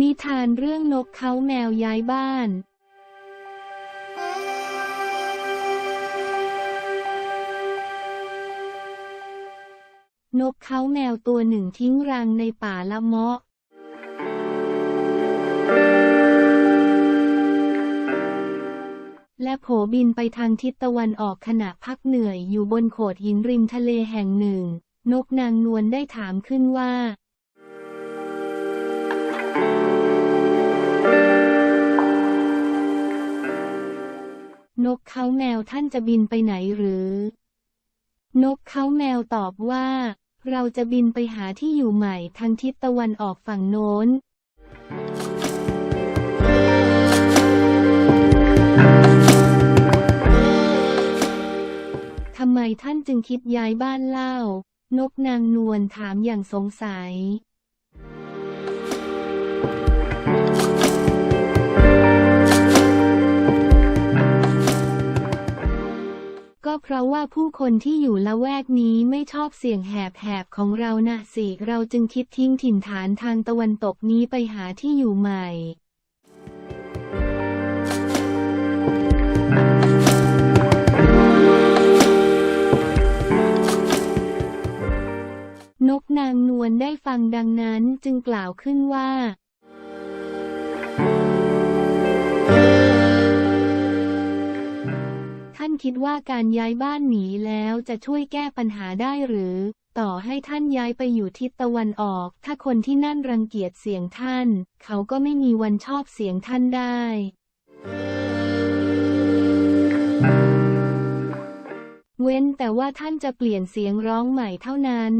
นิทานเรื่องนกเขาแมวย้ายบ้าน นกเขาแมวตัวหนึ่งทิ้งรังในป่าละเมาะ และโผบินไปทางทิศตะวันออกขณะพักเหนื่อยอยู่บนโขดหินริมทะเลแห่งหนึ่ง นกนางนวลได้ถามขึ้นว่า นกเขาแมวท่านจะบินไปไหนหรือ นกเขาแมวตอบว่า เราจะบินไปหาที่อยู่ใหม่ทางทิศตะวันออกฝั่งโน้นทำไมท่านจึงคิดย้ายบ้านเล่า นกนางนวลถามอย่างสงสัย ก็เพราะว่าผู้คนที่อยู่ละแวกนี้ไม่ชอบเสียงแหบๆของเรานะสิเราจึงคิดทิ้งถิ่นฐานทางตะวันตกนี้ไปหาที่อยู่ใหม่นกนางนวลได้ฟังดังนั้นจึงกล่าวขึ้นว่า ท่านคิดว่าการย้ายบ้านหนีแล้วจะช่วยแก้ปัญหาได้หรือ ต่อให้ท่านย้ายไปอยู่ทิศตะวันออก ถ้าคนที่นั่นรังเกียจเสียงท่าน เขาก็ไม่มีวันชอบเสียงท่านได้ เว้นแต่ว่าท่านจะเปลี่ยนเสียงร้องใหม่เท่านั้น